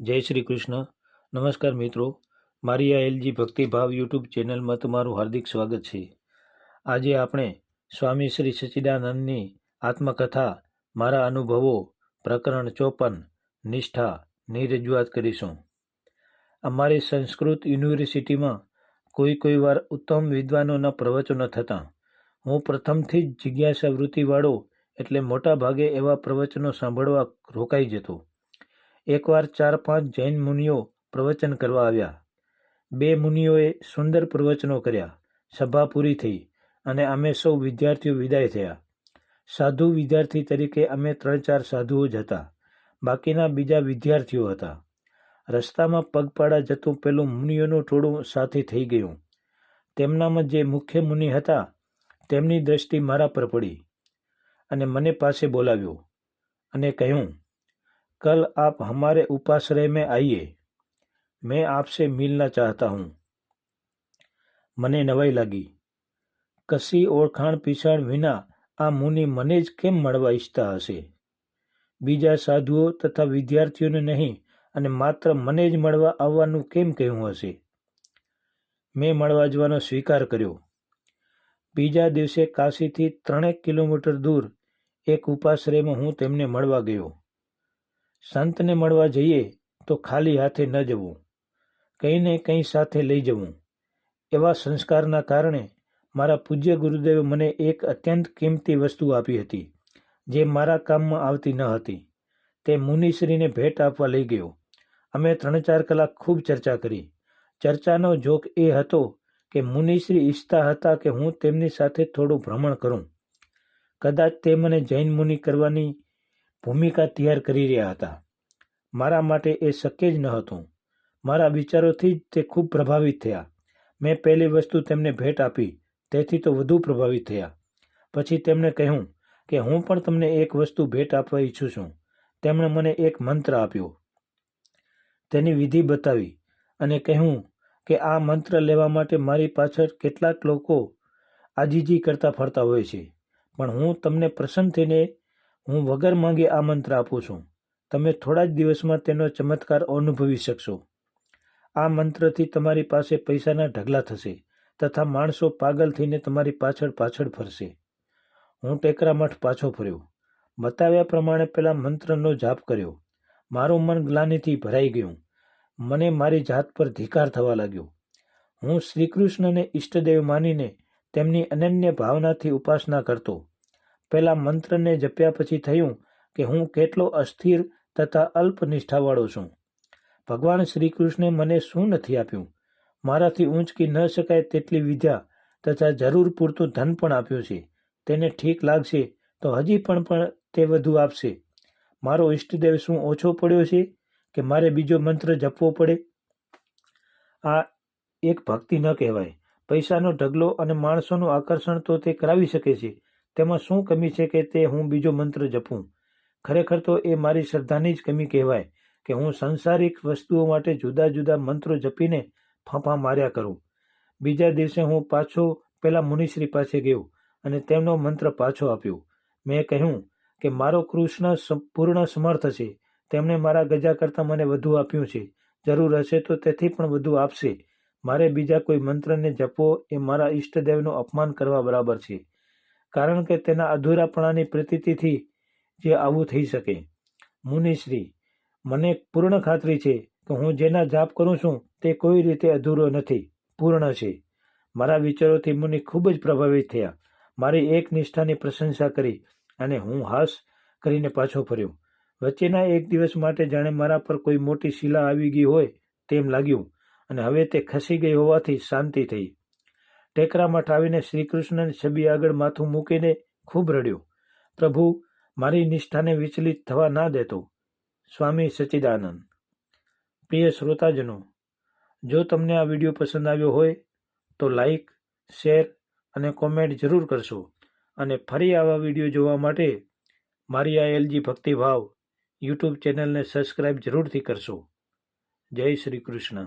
જય શ્રી કૃષ્ણ. નમસ્કાર મિત્રો. મારી આ એલજી ભક્તિભાવ યુટ્યુબ ચેનલમાં તમારું હાર્દિક સ્વાગત છે. આજે આપણે સ્વામી શ્રી સચ્ચિદાનંદની આત્મકથા, મારા અનુભવો, પ્રકરણ ચોપન નિષ્ઠાની રજૂઆત કરીશું. અમારી સંસ્કૃત યુનિવર્સિટીમાં કોઈ કોઈ વાર ઉત્તમ વિદ્વાનોના પ્રવચનો થતાં, હું પ્રથમથી જ જિજ્ઞાસા વૃત્તિવાળો એટલે મોટા ભાગે એવા પ્રવચનો સાંભળવા રોકાઈ જતો. એકવાર ચાર પાંચ જૈન મુનિઓ પ્રવચન કરવા આવ્યા. બે મુનિઓએ સુંદર પ્રવચનો કર્યા. સભા પૂરી થઈ અને અમે સૌ વિદ્યાર્થીઓ વિદાય થયા. સાધુ વિદ્યાર્થી તરીકે અમે ત્રણ ચાર સાધુઓ જ હતા. બાકીના બીજા વિદ્યાર્થીઓ હતા. રસ્તામાં પગપાળા જતું પેલું મુનિઓનું ટોળું સાથે થઈ ગયું. તેમનામાં જે મુખ્ય મુનિ હતા, તેમની દ્રષ્ટિ મારા પર પડી અને મને પાસે બોલાવ્યો અને કહ્યું कल आप हमारे उपाश्रय में आइए मैं आपसे मिलना चाहता हूँ મને નવાઈ લાગી કશી ઓળખાણ પીછાણ વિના આ મુનિ મને જ કેમ મળવા ઈચ્છતા હશે બીજા સાધુઓ તથા વિદ્યાર્થીઓને નહીં અને માત્ર મને જ મળવા આવવાનું કેમ કહ્યું હશે મેં મળવા જવાનો સ્વીકાર કર્યો બીજા દિવસે કાશીથી ત્રણેક કિલોમીટર દૂર એક ઉપાશ્રયમાં હું તેમને મળવા ગયો સંતને મળવા જઈએ તો ખાલી હાથે ન જવું. કંઈને કંઈ સાથે લઈ જવું. એવા સંસ્કારના કારણે મારા પૂજ્ય ગુરુદેવે મને એક અત્યંત કિંમતી વસ્તુ આપી હતી, જે મારા કામમાં આવતી ન હતી. તે મુનિશ્રીને ભેટ આપવા લઈ ગયો. અમે ત્રણ ચાર કલાક ખૂબ ચર્ચા કરી. ચર્ચાનો જોક એ હતો કે મુનિશ્રી ઈચ્છતા હતા કે હું તેમની સાથે થોડું ભ્રમણ કરું. કદાચ તે મને જૈન મુનિ કરવાની ભૂમિકા તૈયાર કરી રહ્યા હતા. મારા માટે એ શક્ય જ ન હતું. મારા વિચારોથી જ તે ખૂબ પ્રભાવિત થયા. મેં પહેલી વસ્તુ તેમને ભેટ આપી, તેથી તો વધુ પ્રભાવિત થયા. પછી તેમણે કહ્યું કે હું પણ તમને એક વસ્તુ ભેટ આપવા ઈચ્છું છું. તેમણે મને એક મંત્ર આપ્યો. તેની વિધિ બતાવી અને કહ્યું કે આ મંત્ર લેવા માટે મારી પાછળ કેટલાક લોકો આજીજી કરતા ફરતા હોય છે. પણ હું તમને પ્રસન્ન થઈને હું વગર માંગે આ મંત્ર આપું છું. તમે થોડા જ દિવસમાં તેનો ચમત્કાર અનુભવી શકશો. આ મંત્રથી તમારી પાસે પૈસાના ઢગલા થશે તથા માણસો પાગલ થઈને તમારી પાછળ પાછળ ફરશે. હું ટેકરા મઠ પાછો ફર્યો. બતાવ્યા પ્રમાણે પેલા મંત્રનો જાપ કર્યો. મારું મન ગ્લાનીથી ભરાઈ ગયું. મને મારી જાત પર ધિકાર થવા લાગ્યો. હું શ્રીકૃષ્ણને ઈષ્ટદેવ માનીને તેમની અનન્ય ભાવનાથી ઉપાસના કરતો. પેલા મંત્રને જપ્યા પછી થયું કે હું કેટલો અસ્થિર તથા અલ્પ નિષ્ઠાવાળો છું. ભગવાન શ્રી કૃષ્ણે મને શું નથી આપ્યું? મારાથી ઊંચકી ન શકાય તેટલી વિદ્યા તથા જરૂર પૂરતું ધન પણ આપ્યું છે. તેને ઠીક લાગશે તો હજી પણ પણ તે વધુ આપશે. મારો ઈષ્ટદેવ શું ઓછો પડ્યો છે કે મારે બીજો મંત્ર જપવો પડે? આ એક ભક્તિ ન કહેવાય. પૈસાનો ઢગલો અને માણસોનું આકર્ષણ તો તે કરાવી શકે છે તેમાં શું કમી છે કે તે હું બીજો મંત્ર જપું? ખરેખર તો એ મારી શ્રદ્ધાની જ કમી કહેવાય કે હું સંસારિક વસ્તુઓ માટે જુદા જુદા મંત્રો જપીને ફાંફા માર્યા કરું. બીજા દિવસે હું પાછો પેલા મુનિશ્રી પાસે ગયો અને તેમનો મંત્ર પાછો આપ્યો. મેં કહ્યું કે મારો કૃષ્ણ પૂર્ણ સમર્થ છે. તેમણે મારા ગજા કરતાં મને વધુ આપ્યું છે. જરૂર હશે તો તેથી પણ વધુ આપશે. મારે બીજા કોઈ મંત્રને જપવો એ મારા ઈષ્ટદેવનું અપમાન કરવા બરાબર છે. કારણ કે તેના અધૂરાપણાની પ્રતીતિથી જે આવું થઈ શકે. મુનિશ્રી, મને પૂર્ણ ખાતરી છે કે હું જેના જાપ કરું છું તે કોઈ રીતે અધૂરો નથી, પૂર્ણ છે. મારા વિચારોથી મુનિ ખૂબ જ પ્રભાવિત થયા. મારી એક નિષ્ઠાની પ્રશંસા કરી અને હું હાસ કરીને પાછો ફર્યો. વચ્ચેના એક દિવસ માટે જાણે મારા પર કોઈ મોટી શિલા આવી ગઈ હોય તેમ લાગ્યું અને હવે તે ખસી ગઈ હોવાથી શાંતિ થઈ. ટેકરામાં ઠાવીને શ્રીકૃષ્ણની છબી આગળ માથું મૂકીને ખૂબ રડ્યો. પ્રભુ, મારી નિષ્ઠાને વિચલિત થવા ના દેતો, સ્વામી સચ્ચિદાનંદ. પ્રિય શ્રોતાજનો, જો તમને આ વીડિયો પસંદ આવ્યો હોય, તો લાઈક, શેર અને કોમેન્ટ જરૂર કરશો અને ફરી આવા વીડિયો જોવા માટે મારી આ એલજી ભક્તિભાવ યુટ્યુબ ચેનલને સબસ્ક્રાઈબ જરૂરથી કરશો. જય શ્રી કૃષ્ણ.